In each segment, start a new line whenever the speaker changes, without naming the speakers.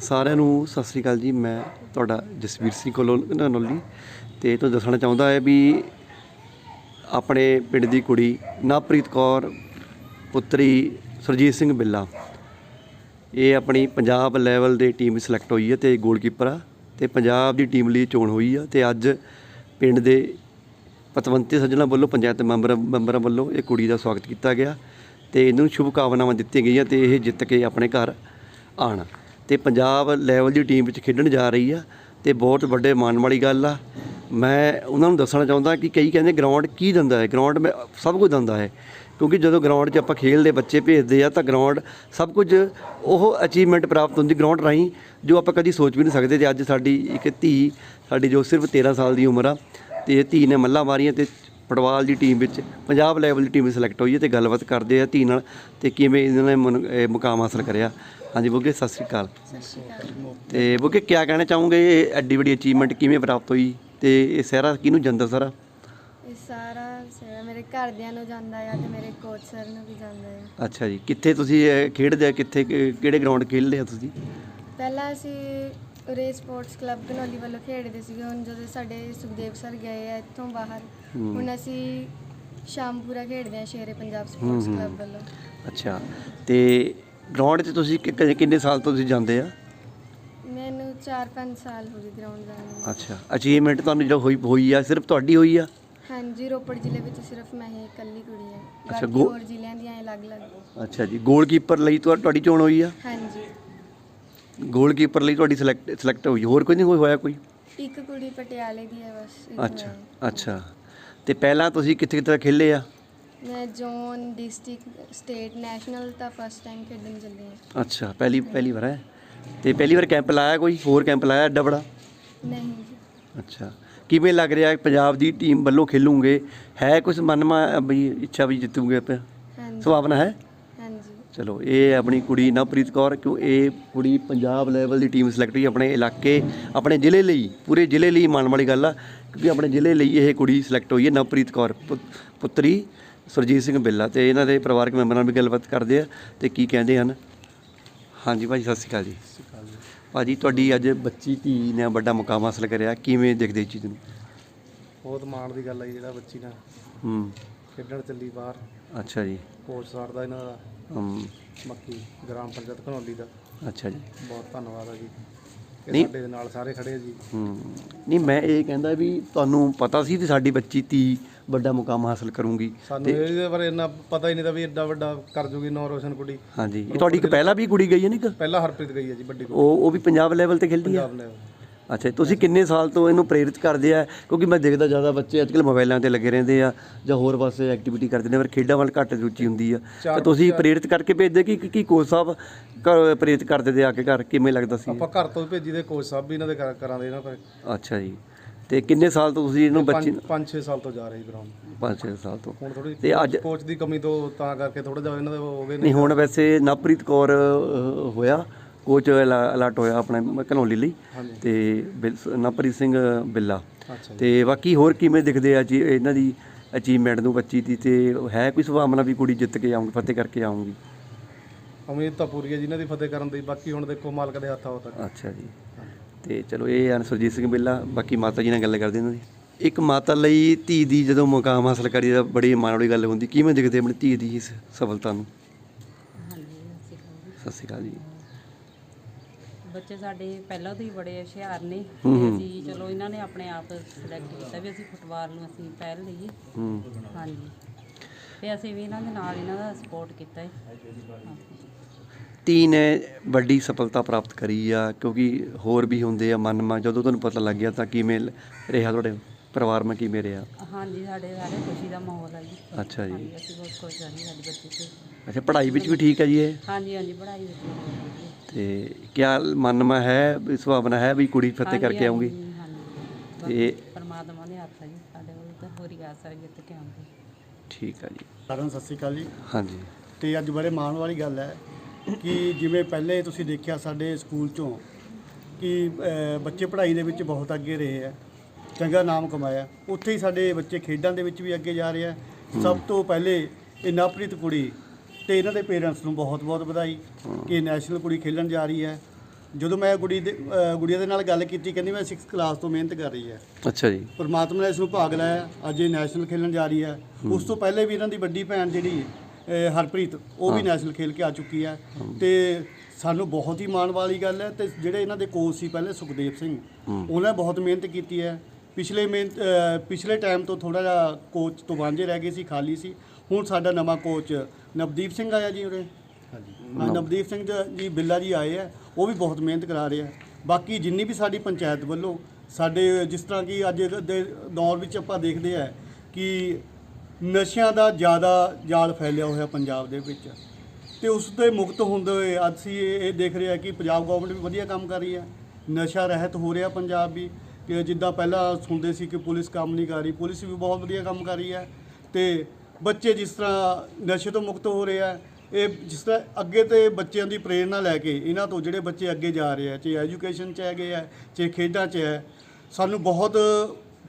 ਸਾਰਿਆਂ ਨੂੰ ਸਤਿ ਸ੍ਰੀ ਅਕਾਲ ਜੀ। ਮੈਂ ਤੁਹਾਡਾ ਜਸਵੀਰ ਸਿੰਘ ਕੋਲੋਂ ਨਨੋਲੀ ਤੇ ਤੁਹਾਨੂੰ ਦੱਸਣਾ ਚਾਹੁੰਦਾ ਹੈ ਵੀ ਆਪਣੇ ਪਿੰਡ ਦੀ ਕੁੜੀ ਨਵਪ੍ਰੀਤ ਕੌਰ, ਪੁੱਤਰੀ ਸੁਰਜੀਤ ਸਿੰਘ ਬਿੱਲਾ। ਇਹ ਆਪਣੀ ਪੰਜਾਬ ਲੈਵਲ ਦੇ ਟੀਮ ਸਿਲੈਕਟ ਹੋਈ ਹੈ ਤੇ ਗੋਲਕੀਪਰ ਆ ਤੇ ਪੰਜਾਬ ਦੀ ਟੀਮ ਲਈ ਚੋਣ ਹੋਈ ਆ ਤੇ ਅੱਜ ਪਿੰਡ ਦੇ ਪਤਵੰਤੇ ਸੱਜਣਾ ਵੱਲੋਂ, ਪੰਚਾਇਤ ਮੈਂਬਰ ਮੈਂਬਰਾਂ ਵੱਲੋਂ ਇਹ ਕੁੜੀ ਦਾ ਸਵਾਗਤ ਕੀਤਾ ਗਿਆ ਤੇ ਇਹਨੂੰ ਸ਼ੁਭ ਕਾਮਨਾਵਾਂ ਦਿੱਤੀਆਂ ਗਈਆਂ ਤੇ ਇਹ ਜਿੱਤ ਕੇ ਆਪਣੇ ਘਰ ਆਣ ਅਤੇ ਪੰਜਾਬ ਲੈਵਲ ਦੀ ਟੀਮ ਵਿੱਚ ਖੇਡਣ ਜਾ ਰਹੀ ਆ ਅਤੇ ਬਹੁਤ ਵੱਡੇ ਮਾਣ ਵਾਲੀ ਗੱਲ ਆ। ਮੈਂ ਉਹਨਾਂ ਨੂੰ ਦੱਸਣਾ ਚਾਹੁੰਦਾ ਕਿ ਕਈ ਕਹਿੰਦੇ ਗਰਾਊਂਡ ਕੀ ਦਿੰਦਾ ਹੈ? ਗਰਾਊਂਡ ਮੈਂ ਸਭ ਕੁਝ ਦਿੰਦਾ ਹੈ। ਕਿਉਂਕਿ ਜਦੋਂ ਗਰਾਊਂਡ 'ਚ ਆਪਾਂ ਖੇਡਦੇ ਬੱਚੇ ਭੇਜਦੇ ਆ ਤਾਂ ਗਰਾਊਂਡ ਸਭ ਕੁਝ ਉਹ ਅਚੀਵਮੈਂਟ ਪ੍ਰਾਪਤ ਹੁੰਦੀ ਗਰਾਊਂਡ ਰਾਹੀਂ, ਜੋ ਆਪਾਂ ਕਦੀ ਸੋਚ ਵੀ ਨਹੀਂ ਸਕਦੇ ਤੇ ਅੱਜ ਸਾਡੀ ਇੱਕ ਧੀ, ਸਾਡੀ ਜੋ ਸਿਰਫ 13 ਸਾਲ ਦੀ ਉਮਰ ਆ ਤੇ ਇਹ ਧੀ ਨੇ ਮੱਲਾਂ ਮਾਰੀਆਂ ਤੇ ਫੁੱਟਬਾਲ ਦੀ ਟੀਮ ਵਿੱਚ ਪੰਜਾਬ ਲੈਵਲ ਦੀ ਟੀਮ ਵਿੱਚ ਸਿਲੈਕਟ ਹੋਈ ਹੈ ਤੇ ਗੱਲਬਾਤ ਕਰਦੇ ਆ ਧੀ ਨਾਲ ਤੇ ਕਿਵੇਂ ਇਹਨਾਂ ਨੇ ਮੁਕਾਮ ਹਾਸਲ ਕਰਿਆ। ਹਾਂਜੀ ਬੁੱਗੇ ਸਤਿ ਸ੍ਰੀ ਅਕਾਲ। ਤੇ ਬੁੱਗੇ ਕੀ ਕਹਿਣਾ ਚਾਹੋਗੇ? ਇਹ ਐਡੀ ਵੱਡੀ ਅਚੀਵਮੈਂਟ ਕਿਵੇਂ ਪ੍ਰਾਪਤ ਹੋਈ ਤੇ ਇਹ ਸਾਰਾ ਕਿਹਨੂੰ ਜਾਂਦਾ ਸਾਰਾ?
ਇਹ ਸਾਰਾ ਸ- ਮੇਰੇ ਘਰਦਿਆਂ ਨੂੰ ਜਾਂਦਾ ਆ ਤੇ ਮੇਰੇ ਕੋਚ ਸਰ ਨੂੰ ਵੀ ਜਾਂਦਾ ਆ।
ਅੱਛਾ ਜੀ ਕਿੱਥੇ ਤੁਸੀਂ ਇਹ ਖੇਡਦੇ ਆ? ਕਿੱਥੇ ਕਿ- ਕਿਹੜੇ ਗਰਾਊਂਡ ਖੇਡਦੇ ਆ ਤੁਸੀਂ?
ਪਹਿਲਾਂ ਅਸੀਂ ਉਰੇ ਸਪੋਰਟਸ ਕਲੱਬ ਘਨੌਲੀ ਵੱਲੋਂ ਖੇਡਦੇ ਸੀਗੇ। ਹੁਣ ਜਦੋਂ ਸਾਡੇ ਸੁਖਦੇਵ ਸਰ ਗਏ ਆ ਇੱਥੋਂ ਬਾਹਰ
ਹੂੰ।
ਹੁਣ ਅਸੀਂ ਸ਼ਾਮਪੂਰਾ ਖੇਡਦੇ ਆ ਸ਼ੇਰੇ ਪੰਜਾਬ ਸਪੋਰਟਸ
ਹੂੰ।
ਕਲੱਬ ਵੱਲੋਂ।
ਅੱਛਾ ਤੇ ਗਰਾਊਂਡ 'ਚ ਤੁਸੀਂ ਕਿ- ਕਿ- ਕਿੰਨੇ ਸਾਲ ਤੋਂ ਤੁਸੀਂ ਜਾਂਦੇ ਆ?
ਮੈਨੂੰ 4-5 ਸਾਲ ਹੋ ਗਏ ਗਰਾਊਂਡ ਜਾਣ ਨੂੰ।
ਅੱਛਾ ਅਚੀਵਮੈਂਟ ਤੁਹਾਨੂੰ ਜੋ ਹੋਈ ਹੋਈ ਆ ਸਿਰਫ ਤੁਹਾਡੀ ਹੋਈ ਆ?
ਹਾਂਜੀ ਰੋਪੜ ਜ਼ਿਲ੍ਹੇ ਵਿੱਚ ਸਿਰਫ ਮੈਂ ਹੀ ਇਕੱਲੀ ਕੁੜੀ ਹਾਂ
ਅੱਛਾ,
ਬਾਕੀ
ਗੋ-
ਹੋਰ ਜ਼ਿਲ੍ਹਿਆਂ ਦੀਆਂ ਅਲੱਗ-ਅਲੱਗ।
ਅੱਛਾ ਜੀ ਗੋਲਕੀਪਰ ਲਈ ਤੁਹਾ- ਤੁਹਾਡੀ ਚੋਣ ਹੋਈ ਆ?
ਹਾਂਜੀ।
ਗੋਲਕੀਪਰ ਲਈ ਤੁਹਾਡੀ ਸਿਲੈਕਟ ਸਿਲੈਕਟ ਹੋਈ। ਹੋਰ ਕੋਈ ਨਹੀਂ ਕੋਈ ਹੋਇਆ ਕੋਈ?
ਇੱਕ ਕੁੜੀ ਪਟਿਆਲੇ ਦੀ ਹੈ ਬਸ ਇੱਕ
ਅੱਛਾ
ਮੈਂ।
ਅੱਛਾ। ਤੇ ਪਹਿਲਾਂ ਤੁਸੀਂ ਕਿੱਥੇ ਕਿੱਥੇ ਖੇਲੇ ਆ?
ਮੈਂ ਜ਼ੋਨ ਡਿਸਟ੍ਰਿਕਟ ਸਟੇਟ ਨੈਸ਼ਨਲ ਤਾਂ ਫਸਟ ਟਾਈਮ ਖੇਡਣ ਚੱਲੀ ਹਾਂ।
ਅੱਛਾ ਪਹਿਲੀ ਪਹਿਲੀ ਵਾਰ ਹੈ। ਤੇ ਪਹਿਲੀ ਵਾਰ ਕੈਂਪ ਲਾਇਆ ਕੋਈ? ਹੋਰ ਕੈਂਪ ਲਾਇਆ ਐਡਾ ਬੜਾ
ਨਹੀਂ ਜੀ।
ਅੱਛਾ। ਕਿਵੇਂ ਲੱਗ ਰਿਹਾ ਹੈ? ਪੰਜਾਬ ਦੀ ਟੀਮ ਵੱਲੋਂ ਖੇਲੂਗੇ? ਹੈ ਕੁਝ ਮਨ ਮਾ ਵੀ ਇੱਛਾ ਵੀ ਜਿੱਤੂਗੇ ਆਪਾਂ?
ਹਾਂਜੀ।
ਸੰਭਾਵਨਾ ਹੈ? ਚਲੋ ਇਹ ਆਪਣੀ ਕੁੜੀ ਨਵਪ੍ਰੀਤ ਕੌਰ ਕਿਉਂ ਇਹ ਕੁੜੀ ਪੰਜਾਬ ਲੈਵਲ ਦੀ ਟੀਮ ਸਿਲੈਕਟ ਹੋਈ ਆਪਣੇ ਇਲਾਕੇ ਆਪਣੇ ਜ਼ਿਲ੍ਹੇ ਲਈ ਪੂਰੇ ਜ਼ਿਲ੍ਹੇ ਲਈ ਮਾਣ ਵਾਲੀ ਗੱਲ ਆ ਕਿਉਂਕਿ ਆਪਣੇ ਜ਼ਿਲ੍ਹੇ ਲਈ ਇਹ ਕੁੜੀ ਸਿਲੈਕਟ ਹੋਈ ਹੈ ਨਵਪ੍ਰੀਤ ਕੌਰ ਪੁੱਤਰੀ ਸੁਰਜੀਤ ਸਿੰਘ ਬਿੱਲਾ ਤੇ ਇਹਨਾਂ ਦੇ ਪਰਿਵਾਰਕ ਮੈਂਬਰਾਂ ਨਾਲ ਵੀ ਗੱਲਬਾਤ ਕਰਦੇ ਆ ਤੇ ਕੀ ਕਹਿੰਦੇ ਹਨ? ਹਾਂਜੀ ਭਾਜੀ ਸਤਿ ਸ਼੍ਰੀ ਅਕਾਲ ਜੀ। ਭਾਜੀ ਤੁਹਾਡੀ ਅੱਜ ਬੱਚੀ ਧੀ ਨੇ ਵੱਡਾ ਮੁਕਾਮ ਹਾਸਲ ਕਰਿਆ ਕਿਵੇਂ ਦੇਖਦੇ ਚੀਜ਼ ਨੂੰ?
ਬਹੁਤ ਮਾਣ ਦੀ ਗੱਲ ਹੈ ਜਿਹੜਾ ਬੱਚੀ ਨਾਲ।
ਹੂੰ।
ਖੇਡਣ ਚੱਲੀ ਬਾਹਰ।
ਅੱਛਾ ਜੀ।
ਕੋਚ ਸਰ ਦਾ ਇਹਨਾਂ ਦਾ।
ਹੂੰ
ਬਾਕੀ ਗ੍ਰਾਮ ਪੰਚਾਇਤ ਘਨੌਲੀ ਦਾ।
ਅੱਛਾ ਜੀ।
ਬਹੁਤ ਧੰਨਵਾਦ ਆ ਜੀ। ਇਹ
ਨਹੀਂ।
ਸਾਡੇ ਦੇ ਨਾਲ ਸਾਰੇ ਖੜੇ ਆ ਜੀ।
ਹੂੰ ਨਹੀਂ ਮੈਂ ਇਹ ਕਹਿੰਦਾ ਵੀ ਤੁਹਾਨੂੰ ਪਤਾ ਸੀ ਵੀ ਸਾਡੀ ਬੱਚੀ ਧੀ ਵੱਡਾ ਮੁਕਾਮ ਹਾਸਲ ਕਰੂੰਗੀ।
ਸਾਨੂੰ ਇਹਦੇ ਬਾਰੇ ਇੰਨਾ ਪਤਾ ਹੀ ਨਹੀਂ ਤਾਂ ਵੀ ਐਡਾ ਵੱਡਾ ਕਰ ਜੂਗੀ ਨੌ ਰੋਸ਼ਨ ਕੁੜੀ।
ਹਾਂਜੀ। ਇਹ ਤੁਹਾਡੀ ਇੱਕ ਪਹਿਲਾਂ ਵੀ ਕੁੜੀ ਗਈ ਹੈ ਨੀ ਇੱਕ?
ਪਹਿਲਾਂ ਹਰਪ੍ਰੀਤ ਗਈ ਹੈ ਜੀ ਵੱਡੀ
ਉਹ ਉਹ ਵੀ ਪੰਜਾਬ ਲੈਵਲ ਤੇ ਖੇਡਦੀ ਆ
ਪੰਜਾਬ ਲੈਵਲ।
ਅੱਛਾ ਤੁਸੀਂ ਕਿੰਨੇ ਸਾਲ ਤੋਂ ਇਹਨੂੰ ਪ੍ਰੇਰਿਤ ਕਰਦੇ ਆ? ਕਿਉਂਕਿ ਮੈਂ ਦੇਖਦਾ ਜ਼ਿਆਦਾ ਬੱਚੇ ਅੱਜਕੱਲ ਮੋਬਾਈਲਾਂ ਤੇ ਲੱਗੇ ਰਹਿੰਦੇ ਆ ਜਾਂ ਹੋਰ ਪਾਸੇ ਐਕਟੀਵਿਟੀ ਕਰਦੇ ਨੇ ਪਰ ਖੇਡਾਂ ਵੱਲ ਘੱਟ ਰੁਚੀ ਹੁੰਦੀ ਆ। ਤਾਂ ਤੁਸੀਂ ਪ੍ਰੇਰਿਤ ਕਰਕੇ ਭੇਜਦੇ ਕਿ ਕੀ ਕੋਚ ਸਾਹਿਬ ਪ੍ਰੇਰਿਤ ਕਰਦੇ ਤੇ ਆ ਕੇ ਘਰ ਕਿਵੇਂ ਲੱਗਦਾ ਸੀ?
ਆਪਾਂ ਘਰ ਤੋਂ ਭੇਜੀ ਦੇ ਕੋਚ ਸਾਹਿਬ ਵੀ ਇਹਨਾਂ ਦੇ ਕਰਾਂਦੇ ਇਹਨਾਂ ਪਰ
ਅੱਛਾ ਜੀ। ਤੇ ਕਿੰਨੇ ਸਾਲ ਤੋਂ ਤੁਸੀਂ ਇਹਨੂੰ ਬੱਚੀ
5-6 ਸਾਲ ਤੋਂ ਜਾ ਰਹੀ ਗਰਾਊਂਡ
5-6 ਸਾਲ ਤੋਂ।
ਹੁਣ ਥੋੜੀ
ਤੇ ਅੱਜ
ਕੋਚ ਦੀ ਕਮੀ ਤੋਂ ਤਾਂ ਕਰਕੇ ਥੋੜਾ ਜਿਹਾ ਇਹਨਾਂ ਦੇ ਹੋ ਗਏ
ਨਹੀਂ ਹੁਣ ਵੈਸੇ ਨਵਪ੍ਰੀਤ ਕੌਰ ਹੋਇਆ। ਕੋਚ ਅਲਾਟ ਹੋਇਆ ਆਪਣੇ ਘਨੌਲੀ ਲਈ
ਹਾਂਜੀ।
ਤੇ ਬਿਲ- ਨਵਪ੍ਰੀਤ ਸਿੰਘ ਬਿੱਲਾ। ਤੇ ਬਾਕੀ ਹੋਰ ਕਿਵੇਂ ਦਿਖਦੇ ਆ ਜੀ ਇਹਨਾਂ ਦੀ ਅਚੀਵਮੈਂਟ ਨੂੰ ਬੱਚੀ ਦੀ ਤੇ ਹੈ ਕੋਈ ਸੁਭਾਵਨਾ ਵੀ ਕੁੜੀ ਜਿੱਤ ਕੇ ਆਉਂਗੀ ਫਤਿਹ ਕਰਕੇ ਆਉਂਗੀ
ਉਮੀਦ ਤਾਂ ਪੂਰੀ ਹੈ ਜੀ ਇਹਨਾਂ ਦੀ ਫਤਿਹ ਕਰਨ ਦੀ ਬਾਕੀ ਹੁਣ ਦੇਖੋ ਮਾਲਕ ਦੇ ਹੱਥ ਆ ਉਹ ਤੱਕ।
ਅੱਛਾ ਜੀ। ਤੇ ਚਲੋ ਇਹ ਹਨ ਸੁਰਜੀਤ ਸਿੰਘ ਬਿੱਲਾ ਬਾਕੀ ਮਾਤਾ ਜੀ ਨਾਲ ਗੱਲ ਕਰਦੇ ਇਹਨਾਂ ਦੀ। ਇੱਕ ਮਾਤਾ ਲਈ ਧੀ ਦੀ ਜਦੋਂ ਮੁਕਾਮ ਹਾਸਲ ਕਰੀ ਤਾਂ ਬੜੀ ਮਾਣ ਵਾਲੀ ਗੱਲ ਹੁੰਦੀ। ਕਿਵੇਂ ਦਿਖਦੇ ਆਪਣੀ ਧੀ ਦੀ ਇਸ ਸਫਲਤਾ ਨੂੰ? ਸਤਿ ਸ਼੍ਰੀ ਅਕਾਲ ਜੀ।
ਬੱਚੇ ਸਾਡੇ ਪਹਿਲਾਂ ਤੋਂ ਹੀ ਬੜੇ ਹੁਸ਼ਿਆਰ ਨੇ।
ਹੂੰ
ਤੇ
ਹੂੰ।
ਅਸੀਂ ਚਲੋ ਇਹਨਾਂ ਨੇ ਆਪਣੇ ਆਪ ਸਿਲੈਕਟ ਕੀਤਾ ਵੀ ਅਸੀਂ ਫੁੱਟਬਾਲ ਨੂੰ ਅਸੀਂ ਪਹਿਲ ਲਈਏ।
ਹੂੰ।
ਹਾਂਜੀ। ਤੇ ਅਸੀਂ ਵੀ ਇਹਨਾਂ ਦੇ ਨਾਲ ਇਹਨਾਂ ਦਾ ਸਪੋਰਟ ਕੀਤਾ ਹੈ
ਨੇ ਵੱਡੀ ਸਫਲਤਾ ਪ੍ਰਾਪਤ ਕਰੀ ਆ ਕਿਉਂਕਿ ਹੋਰ ਵੀ ਹੁੰਦੇ ਆ ਮਨ ਮਾ ਜਦੋਂ ਤੁਹਾਨੂੰ ਪਤਾ ਲੱਗ ਗਿਆ ਤਾਂ ਕਿਵੇਂ ਰਿਹਾ ਤੁਹਾਡੇ ਪਰਿਵਾਰ ਮਾ ਕਿਵੇਂ ਰਿਹਾ?
ਹਾਂਜੀ ਸਾਡੇ ਸਾਰੇ ਖੁਸ਼ੀ ਦਾ ਮਾਹੌਲ ਹੈ ਜੀ।
ਅੱਛਾ ਜੀ।
ਅਸੀਂ ਬਹੁਤ ਖੁਸ਼ ਹਾਂ ਜੀ ਸਾਡੇ ਬੱਚੇ ਤੇ।
ਅੱਛਾ ਪੜ੍ਹਾਈ ਵਿੱਚ ਵੀ ਠੀਕ ਹੈ ਜੀ ਇਹ?
ਹਾਂਜੀ ਹਾਂਜੀ ਪੜ੍ਹਾਈ ਵਿੱਚ ਵੀ ਬਹੁਤ ਵਧੀਆ।
ਤੇ ਕਿਆ ਮਨ ਮਾ ਹੈ ਵੀ ਸੁਭਾਵਨਾ ਹੈ ਵੀ ਕੁੜੀ ਫਤਿਹ ਕਰਕੇ ਆਉਂਗੀ ਤੇ-
ਪਰਮਾਤਮਾ ਦੇ ਹੱਥ ਹੈ ਜੀ ਸਾਡੇ ਵੱਲ ਤਾਂ ਹੋਰੀ ਆਸ ਹੈ ਜਿੱਤ ਕੇ ਆਉਂਗੇ
ਠੀਕ ਆ ਜੀ।
ਸਾਰਿਆਂ ਨੂੰ ਸਤਿ ਸ਼੍ਰੀ ਅਕਾਲ ਜੀ।
ਹਾਂਜੀ।
ਤੇ ਅੱਜ ਬੜੇ ਮਾਣ ਵਾਲੀ ਗੱਲ ਹੈ ਕਿ ਜਿਵੇਂ ਪਹਿਲੇ ਤੁਸੀਂ ਦੇਖਿਆ ਸਾਡੇ ਸਕੂਲ ਚੋਂ ਕਿ ਅ, ਬੱਚੇ ਪੜ੍ਹਾਈ ਦੇ ਵਿੱਚ ਬਹੁਤ ਅੱਗੇ ਰਹੇ ਆ ਚੰਗਾ ਨਾਮ ਕਮਾਇਆ ਉੱਥੇ ਹੀ ਸਾਡੇ ਬੱਚੇ ਖੇਡਾਂ ਦੇ ਵਿੱਚ ਵੀ ਅੱਗੇ ਜਾ ਰਹੇ ਆ ਸਭ ਤੋਂ ਪਹਿਲੇ ਇਹ ਨਵਪ੍ਰੀਤ ਕੁੜੀ ਤੇ ਇਹਨਾਂ ਦੇ ਪੇਰੈਂਟਸ ਨੂੰ ਬਹੁਤ ਬਹੁਤ ਵਧਾਈ ਕਿ ਨੈਸ਼ਨਲ ਕੁੜੀ ਖੇਲਣ ਜਾ ਰਹੀ ਹੈ। ਜਦੋਂ ਮੈਂ ਗੁੜੀ ਦੇ ਅ, ਗੁੜੀਆ ਦੇ ਨਾਲ ਗੱਲ ਕੀਤੀ ਕਹਿੰਦੀ ਮੈਂ 6th ਕਲਾਸ ਤੋਂ ਮਿਹਨਤ ਕਰ ਰਹੀ ਹੈ।
ਅੱਛਾ ਜੀ।
ਪਰਮਾਤਮਾ ਨੇ ਇਸ ਨੂੰ ਭਾਗ ਲਾਇਆ ਅੱਜ ਇਹ ਨੈਸ਼ਨਲ ਖੇਲਣ ਜਾ ਰਹੀ ਹੈ। ਉਸ ਤੋਂ ਪਹਿਲੇ ਵੀ ਇਹਨਾਂ ਦੀ ਵੱਡੀ ਭੈਣ ਜਿਹੜੀ ਹਰਪ੍ਰੀਤ ਉਹ ਵੀ ਨੈਸ਼ਨਲ ਖੇਲ ਕੇ ਆ ਚੁੱਕੀ ਹੈ। ਤੇ ਸਾਨੂੰ ਬਹੁਤ ਹੀ ਮਾਣ ਵਾਲੀ ਗੱਲ ਹੈ ਤੇ ਜਿਹੜੇ ਇਹਨਾਂ ਦੇ ਕੋਚ ਸੀ ਪਹਿਲੇ ਸੁਖਦੇਵ ਸਿੰਘ ਉਹਨਾਂ ਨੇ ਬਹੁਤ ਮਿਹਨਤ ਕੀਤੀ ਹੈ। ਪਿਛਲੇ ਮਿਹਨਤ ਪਿਛਲੇ ਟਾਈਮ ਤੋਂ ਥੋੜਾ ਜਿਹਾ ਕੋਚ ਤੋਂ ਵਾਂਝੇ ਰਹਿ ਗਏ ਸੀ ਖਾਲੀ ਸੀ। ਹੁਣ ਸਾਡਾ ਨਵਾਂ ਕੋਚ ਨਵਦੀਪ ਸਿੰਘ ਆਇਆ ਜੀ ਉਰੇ। ਹਾਂਜੀ। ਨਵਦੀਪ ਸਿੰਘ ਜ- ਬਿੱਲਾ ਜੀ ਆਏ ਆ ਉਹ ਵੀ ਬਹੁਤ ਮਿਹਨਤ ਕਰਾ ਰਹੇ ਆ। ਬਾਕੀ ਜਿੰਨੀ ਵੀ ਸਾਡੀ ਪੰਚਾਇਤ ਵੱਲੋਂ ਸਾਡੇ ਜਿਸ ਤਰ੍ਹਾਂ ਕਿ ਅੱਜ ਦੇ ਦੌਰ ਵਿੱਚ ਆਪਾਂ ਦੇਖਦੇ ਆ ਕਿ ਨਸ਼ਿਆਂ ਦਾ ਜ਼ਿਆਦਾ ਜਾਲ ਫੈਲਿਆ ਹੋਇਆ ਪੰਜਾਬ ਦੇ ਵਿੱਚ। ਤੇ ਉਸ ਦੇ ਮੁਕਤ ਹੁੰਦੇ ਹੋਏ ਅੱਜ ਅਸੀਂ ਇਹ ਇਹ ਦੇਖ ਰਹੇ ਆ ਕਿ ਪੰਜਾਬ ਗਵਰਨਮੈਂਟ ਵੀ ਵਧੀਆ ਕੰਮ ਕਰ ਰਹੀ ਹੈ ਨਸ਼ਾ ਰਹਿਤ ਹੋ ਰਿਹਾ ਪੰਜਾਬ ਵੀ। ਕਿ ਜਿੱਦਾਂ ਪਹਿਲਾਂ ਸੁਣਦੇ ਸੀ ਕਿ ਪੁਲਿਸ ਕੰਮ ਨਹੀਂ ਕਰ ਰਹੀ ਪੁਲਿਸ ਵੀ ਬਹੁਤ ਵਧੀਆ ਕੰਮ ਕਰ ਰਹੀ ਹੈ ਤੇ ਬੱਚੇ ਜਿਸ ਤਰ੍ਹਾਂ ਨਸ਼ੇ ਤੋਂ ਮੁਕਤ ਹੋ ਰਹੇ ਆ, ਇਹ ਜਿਸ ਤਰ੍ਹਾਂ ਅੱਗੇ ਤੇ ਬੱਚਿਆਂ ਦੀ ਪ੍ਰੇਰਣਾ ਲੈ ਕੇ ਇਹਨਾਂ ਤੋਂ ਜਿਹੜੇ ਬੱਚੇ ਅੱਗੇ ਜਾ ਰਹੇ ਆ, ਚਾਹੇ ਐਜੂਕੇਸ਼ਨ 'ਚ ਹੈਗੇ ਆ, ਚਾਹੇ ਖੇਡਾਂ 'ਚ ਹੈ, ਸਾਨੂੰ ਬਹੁਤ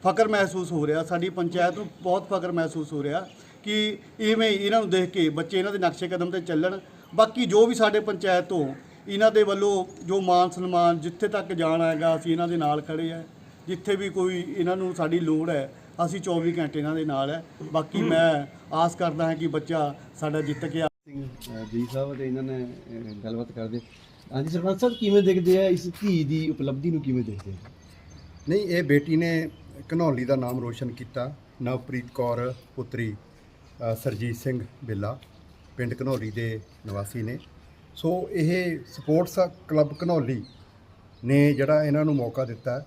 ਫਕਰ ਮਹਿਸੂਸ ਹੋ ਰਿਹਾ, ਸਾਡੀ ਪੰਚਾਇਤ ਨੂੰ ਬਹੁਤ ਫਕਰ ਮਹਿਸੂਸ ਹੋ ਰਿਹਾ ਕਿ ਇਵੇਂ ਇਹਨਾਂ ਨੂੰ ਦੇਖ ਕੇ ਬੱਚੇ ਇਹਨਾਂ ਦੇ ਨਕਸ਼ੇ ਕਦਮ ਤੇ ਚੱਲਣ। ਬਾਕੀ ਜੋ ਵੀ ਸਾਡੇ ਪੰਚਾਇਤ ਤੋਂ ਇਹਨਾਂ ਦੇ ਵੱਲੋਂ ਜੋ ਮਾਨ ਸਨਮਾਨ ਜਿੱਥੇ ਤੱਕ ਜਾਣਾ ਹੈਗਾ, ਅਸੀਂ ਇਹਨਾਂ ਦੇ ਨਾਲ ਖੜੇ ਆ। ਜਿੱਥੇ ਵੀ ਕੋਈ ਇਹਨਾਂ ਨੂੰ ਸਾਡੀ ਲੋੜ ਹੈ ਅਸੀਂ 24 ਘੰਟੇ ਇਹਨਾਂ ਦੇ ਨਾਲ ਹੈ। ਬਾਕੀ ਮੈਂ ਆਸ ਕਰਦਾ ਹਾਂ ਕਿ ਬੱਚਾ ਸਾਡਾ ਜਿੱਤ ਕੇ
ਸਿੰਘ ਜੀ ਸਾਹਿਬ ਤੇ ਇਹਨਾਂ ਨੇ ਅਹ, ਗੱਲਬਾਤ ਕਰਦੇ। ਹਾਂਜੀ ਸਰਪੰਚ ਸਾਹਿਬ ਕਿਵੇਂ ਦੇਖਦੇ ਆ ਇਸ ਧੀ ਦੀ ਉਪਲਬਧੀ ਨੂੰ ਕਿਵੇਂ ਦੇਖਦੇ ਆ?
ਨਹੀਂ ਇਹ ਬੇਟੀ ਨੇ ਘਨੌਲੀ ਦਾ ਨਾਮ ਰੋਸ਼ਨ ਕੀਤਾ। ਨਵਪ੍ਰੀਤ ਕੌਰ ਪੁੱਤਰੀ ਅ, ਸਰਜੀਤ ਸਿੰਘ ਬਿੱਲਾ ਪਿੰਡ ਘਨੌਲੀ ਦੇ ਨਿਵਾਸੀ ਨੇ। ਸੋ ਇਹ ਸਪੋਰਟਸ ਕਲੱਬ ਘਨੌਲੀ ਨੇ ਜਿਹੜਾ ਇਹਨਾਂ ਨੂੰ ਮੌਕਾ ਦਿੱਤਾ।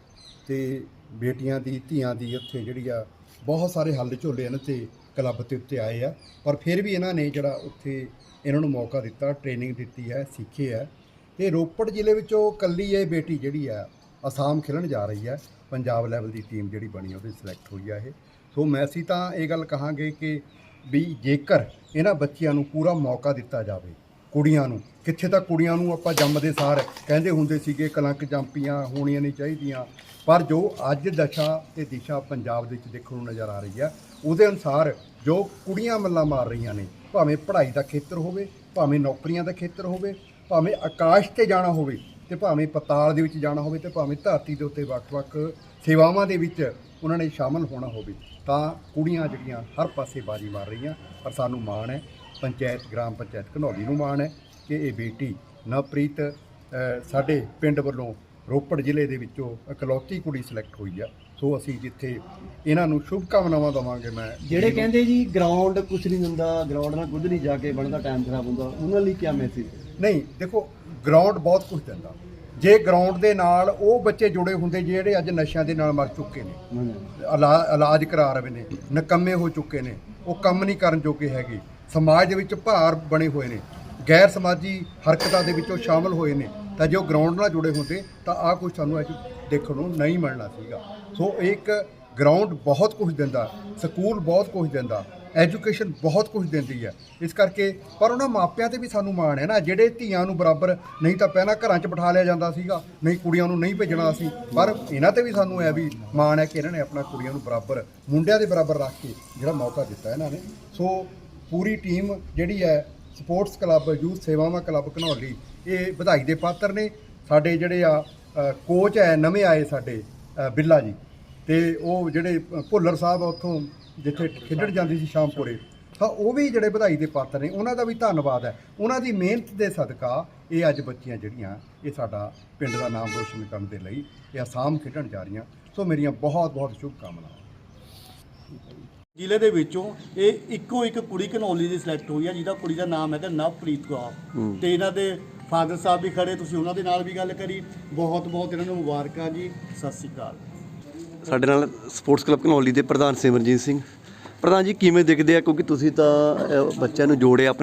ਤੇ ਬੇਟੀਆਂ ਦੀ, ਧੀਆਂ ਦੀ ਉੱਥੇ ਜਿਹੜੀ ਆ, ਬਹੁਤ ਸਾਰੇ ਹੱਲ ਝੋਲੇ ਇਹਨਾਂ ਤੇ ਕਲੱਬ ਤੇ ਉੱਤੇ ਆਏ ਆ। ਪਰ ਫਿਰ ਵੀ ਇਹਨਾਂ ਨੇ ਜਿਹੜਾ ਉੱਥੇ ਇਹਨਾਂ ਨੂੰ ਮੌਕਾ ਦਿੱਤਾ, ਟ੍ਰੇਨਿੰਗ ਦਿੱਤੀ ਹੈ, ਸਿੱਖੇ ਹੈ ਤੇ ਰੋਪੜ ਜ਼ਿਲ੍ਹੇ ਵਿੱਚੋਂ ਕੱਲੀ ਇਹ ਬੇਟੀ ਜਿਹੜੀ ਆ, ਅਸਾਮ ਖੇਲਣ ਜਾ ਰਹੀ ਹੈ ਪੰਜਾਬ ਲੈਵਲ ਦੀ ਟੀਮ ਜਿਹੜੀ ਬਣੀ ਉਹਦੇ ਸਿਲੈਕਟ ਹੋਈ ਆ ਇਹ। ਸੋ ਮੈਂ ਸੀ ਤਾਂ ਇਹ ਗੱਲ ਕਹਾਂਗੇ ਕਿ ਵੀ ਜੇਕਰ ਇਹਨਾਂ ਬੱਚਿਆਂ ਨੂੰ ਪੂਰਾ ਮੌਕਾ ਦਿੱਤਾ ਜਾਵੇ, ਕੁੜੀਆਂ ਨੂੰ, ਕਿੱਥੇ ਤਾਂ ਕੁੜੀਆਂ ਨੂੰ ਆਪਾਂ ਜੰਮਦੇ ਸਾਰ ਕਹਿੰਦੇ ਹੁੰਦੇ ਸੀਗੇ, ਕਲੰਕ ਜੰਪੀਆਂ ਹੋਣੀਆਂ ਨਹੀਂ ਚਾਹੀਦੀਆਂ। ਪਰ ਜੋ ਅੱਜ ਦਸ਼ਾ ਤੇ ਦਿਸ਼ਾ ਪੰਜਾਬ ਦੇ ਵਿੱਚ ਦੇਖਣ ਨੂੰ ਨਜ਼ਰ ਆ ਰਹੀ ਆ ਉਹਦੇ ਅਨੁਸਾਰ ਜੋ ਕੁੜੀਆਂ ਮੱਲਾਂ ਮਾਰ ਰਹੀਆਂ ਨੇ, ਭਾਵੇਂ ਪੜ੍ਹਾਈ ਦਾ ਖੇਤਰ ਹੋਵੇ, ਭਾਵੇਂ ਨੌਕਰੀਆਂ ਦਾ ਖੇਤਰ ਹੋਵੇ, ਭਾਵੇਂ ਆਕਾਸ਼ ਤੇ ਜਾਣਾ ਹੋਵੇ ਤੇ ਭਾਵੇਂ ਪਤਾਲ ਦੇ ਵਿੱਚ ਜਾਣਾ ਹੋਵੇ ਤੇ ਭਾਵੇਂ ਧਰਤੀ ਦੇ ਉੱਤੇ ਵੱਖ-ਵੱਖ ਸੇਵਾਵਾਂ ਦੇ ਵਿੱਚ ਉਹਨਾਂ ਨੇ ਸ਼ਾਮਲ ਹੋਣਾ ਹੋਵੇ, ਤਾਂ ਕੁੜੀਆਂ ਜਿਹੜੀਆਂ ਹਰ ਪਾਸੇ ਬਾਜੀ ਮਾਰ ਰਹੀਆਂ, ਪਰ ਸਾਨੂੰ ਮਾਣ ਹੈ, ਪੰਚਾਇਤ, ਗ੍ਰਾਮ ਪੰਚਾਇਤ ਘਨੌਲੀ ਨੂੰ ਮਾਣ ਹੈ ਕਿ ਇਹ ਬੇਟੀ ਨਵਪ੍ਰੀਤ ਸਾਡੇ ਪਿੰਡ ਵੱਲੋਂ ਰੋਪੜ ਜ਼ਿਲ੍ਹੇ ਦੇ ਵਿੱਚੋਂ ਇਕਲੌਤੀ ਕੁੜੀ ਸਿਲੈਕਟ ਹੋਈ ਆ। ਸੋ ਅਸੀਂ ਜਿੱਥੇ ਇਹਨਾਂ ਨੂੰ ਸ਼ੁਭ ਕਾਮਨਾਵਾਂ ਦਵਾਂਗੇ ਮੈਂ
ਜਿਹੜੇ ਕਹਿੰਦੇ ਜੀ ਗਰਾਊਂਡ ਕੁਝ ਨਹੀਂ ਹੁੰਦਾ ਗਰਾਊਂਡ ਨਾਲ ਕੁਝ ਨਹੀਂ ਜਾ ਕੇ ਬਣਦਾ ਟਾਈਮ ਖਰਾਬ ਹੁੰਦਾ ਉਹਨਾਂ ਲਈ ਕੀ ਮੈਸੇਜ
ਨਹੀਂ ਦੇਖੋ ਗਰਾਊਂਡ ਬਹੁਤ ਕੁਝ ਦਿੰਦਾ। ਜੇ ਗਰਾਊਂਡ ਦੇ ਨਾਲ ਉਹ ਬੱਚੇ ਜੁੜੇ ਹੁੰਦੇ ਜਿਹੜੇ ਅੱਜ ਨਸ਼ਿਆਂ ਦੇ ਨਾਲ ਮਰ ਚੁੱਕੇ ਨੇ ਇਲਾ- ਇਲਾਜ ਕਰਾ ਰਹੇ ਨੇ ਨਕੰਮੇ ਹੋ ਚੁੱਕੇ ਨੇ ਉਹ ਕੰਮ ਨਹੀਂ ਕਰਨ ਜੋਗੇ ਹੈਗੇ ਸਮਾਜ ਦੇ ਵਿੱਚ ਭਾਰ ਬਣੇ ਹੋਏ ਨੇ ਗੈਰ ਸਮਾਜੀ ਹਰਕਤਾਂ ਦੇ ਵਿੱਚੋਂ ਸ਼ਾਮਲ ਹੋਏ ਨੇ ਤਾਂ ਜੋ ਗਰਾਊਂਡ ਨਾਲ ਜੁੜੇ ਹੁੰਦੇ, ਤਾਂ ਆਹ ਕੁਝ ਸਾਨੂੰ ਅੱਜ ਦੇਖਣ ਨੂੰ ਨਹੀਂ ਮਿਲਣਾ ਸੀਗਾ। ਸੋ ਇੱਕ ਗਰਾਊਂਡ ਬਹੁਤ ਕੁਝ ਦਿੰਦਾ, ਸਕੂਲ ਬਹੁਤ ਕੁਝ ਦਿੰਦਾ ਐਜੂਕੇਸ਼ਨ ਬਹੁਤ ਕੁਝ ਦਿੰਦੀ ਹੈ। ਇਸ ਕਰਕੇ ਪਰ ਉਹਨਾਂ ਮਾਪਿਆਂ ਤੇ ਵੀ ਸਾਨੂੰ ਮਾਣ ਹੈ ਨਾ, ਜਿਹੜੇ ਧੀਆਂ ਨੂੰ ਬਰਾਬਰ ਨਹੀਂ ਤਾਂ ਪਹਿਲਾਂ ਘਰਾਂ 'ਚ ਬਿਠਾ ਲਿਆ ਜਾਂਦਾ ਸੀਗਾ, ਨਹੀਂ ਕੁੜੀਆਂ ਨੂੰ ਨਹੀਂ ਭੇਜਣਾ ਸੀ। ਪਰ ਇਹਨਾਂ ਤੇ ਵੀ ਸਾਨੂੰ ਇਹ ਵੀ ਮਾਣ ਹੈ ਕਿ ਇਹਨਾਂ ਨੇ ਆਪਣਾ ਕੁੜੀਆਂ ਨੂੰ ਬਰਾਬਰ, ਮੁੰਡਿਆਂ ਦੇ ਬਰਾਬਰ ਰੱਖ ਕੇ ਜਿਹੜਾ ਮੌਕਾ ਦਿੱਤਾ ਇਹਨਾਂ ਨੇ। ਸੋ ਪੂਰੀ ਟੀਮ ਜਿਹੜੀ ਹੈ ਸਪੋਰਟਸ ਕਲੱਬ ਯੂਥ ਸੇਵਾਵਾਂ ਕਲੱਬ ਘਨੌਲੀ ਇਹ ਵਧਾਈ ਦੇ ਪਾਤਰ ਨੇ। ਸਾਡੇ ਜਿਹੜੇ ਆ ਕੋਚ ਹੈ ਨਵੇਂ ਆਏ ਸਾਡੇ ਬਿੱਲਾ ਜੀ। ਤੇ ਉਹ ਜਿਹੜੇ ਭੁੱਲਰ ਸਾਹਿਬ ਆ ਉੱਥੋਂ ਜਿੱਥੇ ਖੇਡਣ ਜਾਂਦੀ ਸੀ ਸ਼ਾਮਪੁਰੇ ਤਾਂ ਉਹ ਵੀ ਜਿਹੜੇ ਵਧਾਈ ਦੇ ਪਾਤਰ ਨੇ ਉਹਨਾਂ ਦਾ ਵੀ ਧੰਨਵਾਦ ਹੈ। ਉਹਨਾਂ ਦੀ ਮਿਹਨਤ ਦੇ ਸਦਕਾ ਇਹ ਅੱਜ ਬੱਚੀਆਂ ਜਿਹੜੀਆਂ ਇਹ ਸਾਡਾ ਪਿੰਡ ਦਾ ਨਾਮ ਰੋਸ਼ਨ ਕਰਨ ਦੇ ਲਈ ਇਹ ਅਸਾਮ ਖੇਡਣ ਜਾ ਰਹੀਆਂ। ਸੋ ਮੇਰੀਆਂ ਬਹੁਤ ਬਹੁਤ ਸ਼ੁਭ ਕਾਮਨਾਵਾਂ
ਜ਼ਿਲ੍ਹੇ ਦੇ ਵਿੱਚੋਂ ਇਹ ਇੱਕੋ ਇੱਕ ਕੁੜੀ ਘਨੌਲੀ ਦੀ ਸਿਲੈਕਟ ਹੋਈ ਹੈ ਜਿਹਦਾ ਕੁੜੀ ਦਾ ਨਾਮ ਹੈਗਾ ਨਵਪ੍ਰੀਤ ਕੌਰ। ਤੇ ਇਹਨਾਂ ਦੇ ਫਾਦਰ ਸਾਹਿਬ ਵੀ ਖੜੇ ਤੁਸੀਂ ਉਹਨਾਂ ਦੇ ਨਾਲ ਵੀ ਗੱਲ ਕਰੀ। ਬਹੁਤ ਬਹੁਤ ਇਹਨਾਂ ਨੂੰ ਮੁਬਾਰਕਾਂ ਜੀ। ਸਤਿ ਸ੍ਰੀ ਅਕਾਲ।
ਸਾਡੇ ਨਾਲ ਸਪੋਰਟਸ ਕਲੱਬ ਘਨੌਲੀ ਦੇ ਪ੍ਰਧਾਨ ਸਿਮਰਜੀਤ ਸਿੰਘ। ਪ੍ਰਧਾਨ ਜੀ ਕਿਵੇਂ ਦੇਖਦੇ ਆ? ਕਿਉਂਕਿ ਤੁਸੀਂ ਤਾਂ ਅਹ, ਬੱਚਿਆਂ ਨੂੰ ਜੋੜਿਆ ਆਪਣੇ